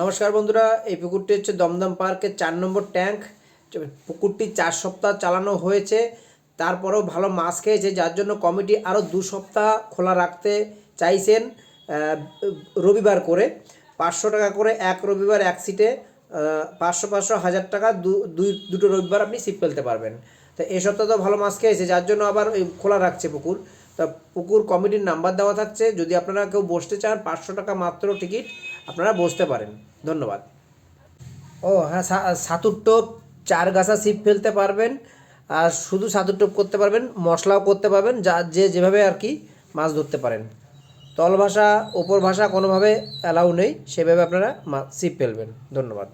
নমস্কার বন্ধুরা, এই পুকুরটি হচ্ছে দমদম পার্কের চার নম্বর ট্যাঙ্ক। পুকুরটি চার সপ্তাহ চালানো হয়েছে, তারপরেও ভালো মাছ খেয়েছে, যার জন্য কমিটি আরও দু সপ্তাহ খোলা রাখতে চাইছেন রবিবার করে। পাঁচশো টাকা করে এক রবিবার এক সিটে পাঁচশো পাঁচশো হাজার টাকা দুই, দুটো রবিবার আপনি সিট ফেলতে পারবেন। তো এ সপ্তাহ তো ভালো মাছ খেয়েছে, যার জন্য আবার ওই খোলা রাখছে পুকুর। তা পুকুর কমিটির নাম্বার দেওয়া থাকছে, যদি আপনারা কেউ বসতে চান, পাঁচশো টাকা মাত্র টিকিট, আপনারা বসতে পারেন। ধন্যবাদ। ও হ্যাঁ সাতুর টোপ, চার গাছা ছিপ ফেলতে পারবেন, আর শুধু সাতুর টোপ করতে পারবেন, মশলাও করতে পারবেন, যা, যে যেভাবে আর কি মাছ ধরতে পারেন। তল ভাষা, ওপর ভাষা কোনোভাবে অ্যালাউ নেই, সেভাবে আপনারা ছিপ ফেলবেন। ধন্যবাদ।